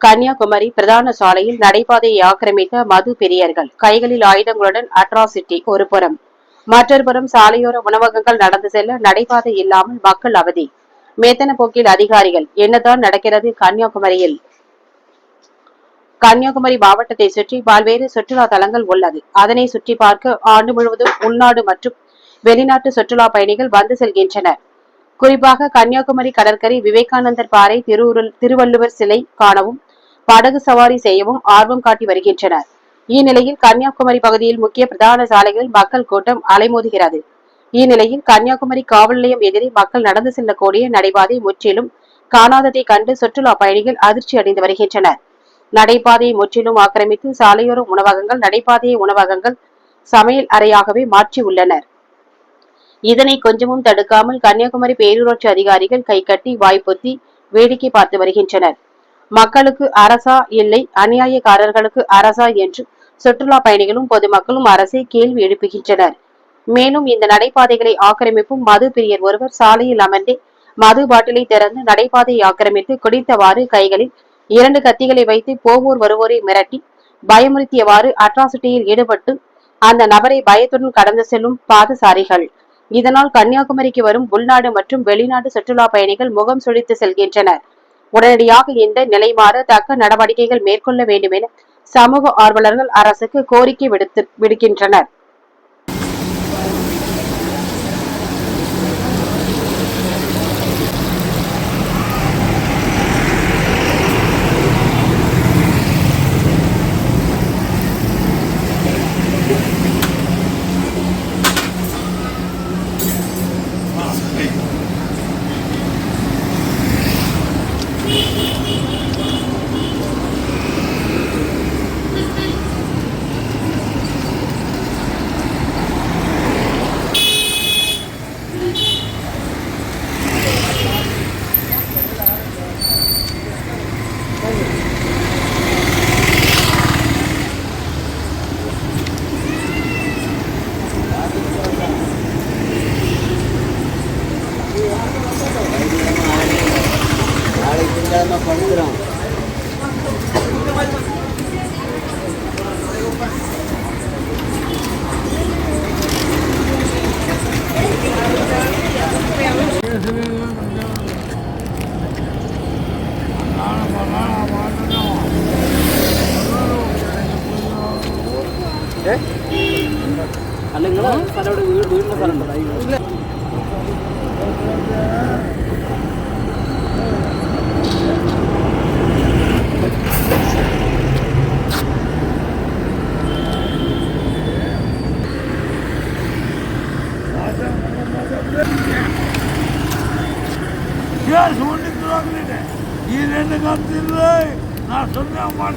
கன்னியாகுமரி பிரதான சாலையில் நடைபாதையை ஆக்கிரமித்த மது பெரியர்கள் கைகளில் ஆயுதங்களுடன் அட்ராசிட்டி ஒருபுறம் மற்றொருபுறம் சாலையோர உணவகங்கள் நடந்து செல்ல நடைபாதை இல்லாமல் மக்கள் அவதி. மேத்தன போக்கில் அதிகாரிகள் என்னதான் நடக்கிறது கன்னியாகுமரியில்? கன்னியாகுமரி மாவட்டத்தை சுற்றி பல்வேறு சுற்றுலா தலங்கள் உள்ளது. அதனை சுற்றி பார்க்க ஆண்டு முழுவதும் உள்நாடு மற்றும் வெளிநாட்டு சுற்றுலா பயணிகள் வந்து செல்கின்றனர். குறிப்பாக கன்னியாகுமரி கடற்கரை விவேகானந்தர் பாறை திருவுருள் திருவள்ளுவர் சிலை காணவும் படகு சவாரி செய்யவும் ஆர்வம் காட்டி வருகின்றனர். இந்நிலையில் கன்னியாகுமரி பகுதியில் முக்கிய பிரதான சாலைகளில் மக்கள் கூட்டம் அலைமோதுகிறது. இந்நிலையில் கன்னியாகுமரி காவல் நிலையம் எதிரே மக்கள் நடந்து செல்லக்கூடிய நடைபாதை முற்றிலும் காணாததை கண்டு சுற்றுலா பயணிகள் அதிர்ச்சி அடைந்து வருகின்றனர். நடைபாதையை முற்றிலும் ஆக்கிரமித்து சாலையோர உணவகங்கள் நடைபாதையை உணவகங்கள் சமையல் அறையாகவே மாற்றி உள்ளனர். இதனை கொஞ்சமும் தடுக்காமல் கன்னியாகுமரி பேரூராட்சி அதிகாரிகள் கைகட்டி வாய்ப்புத்தி வேடிக்கை பார்த்து வருகின்றனர். மக்களுக்கு அரசா இல்லை அநியாயக்காரர்களுக்கு அரசா என்று சுற்றுலா பயணிகளும் பொதுமக்களும் அரசை கேள்வி எழுப்புகின்றனர். மேலும் இந்த நடைபாதைகளை ஆக்கிரமிப்பும் மது பிரியர் ஒருவர் சாலையில் அமர்ந்தே மது பாட்டிலை திறந்து நடைபாதையை ஆக்கிரமித்து குடித்தவாறு கைகளில் இரண்டு கத்திகளை வைத்து போவோர் வருவோரை மிரட்டி பயமுறுத்தியவாறு அட்ராசிட்டியில் ஈடுபட்டு அந்த நபரை பயத்துடன் கடந்து செல்லும் பாதசாரிகள். இதனால் கன்னியாகுமரிக்கு வரும் உள்நாடு மற்றும் வெளிநாட்டு சுற்றுலா பயணிகள் முகம் சுழித்து செல்கின்றனர். உடனடியாக இந்த நிலைமாறு தக்க நடவடிக்கைகள் மேற்கொள்ள வேண்டும் என சமூக ஆர்வலர்கள் அரசுக்கு கோரிக்கை விடுத்து விடுக்கின்றனர். કાયમાં પવિત્રમ അല്ല നിങ്ങൾ സ്ഥലം വീടിന്റെ സ്ഥലം ഉണ്ടോ? ఈ రెండు కంపెనీలు నా సొంత మాట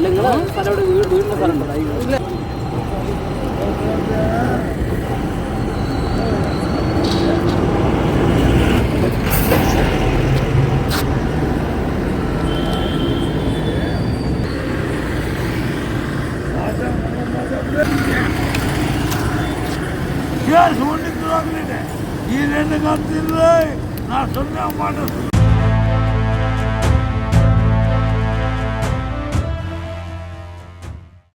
അല്ലെങ്കിൽ സ്ഥലം വീടിന് സ്ഥലം ఈ రెండు గంటల్లో నా సున్నా మాట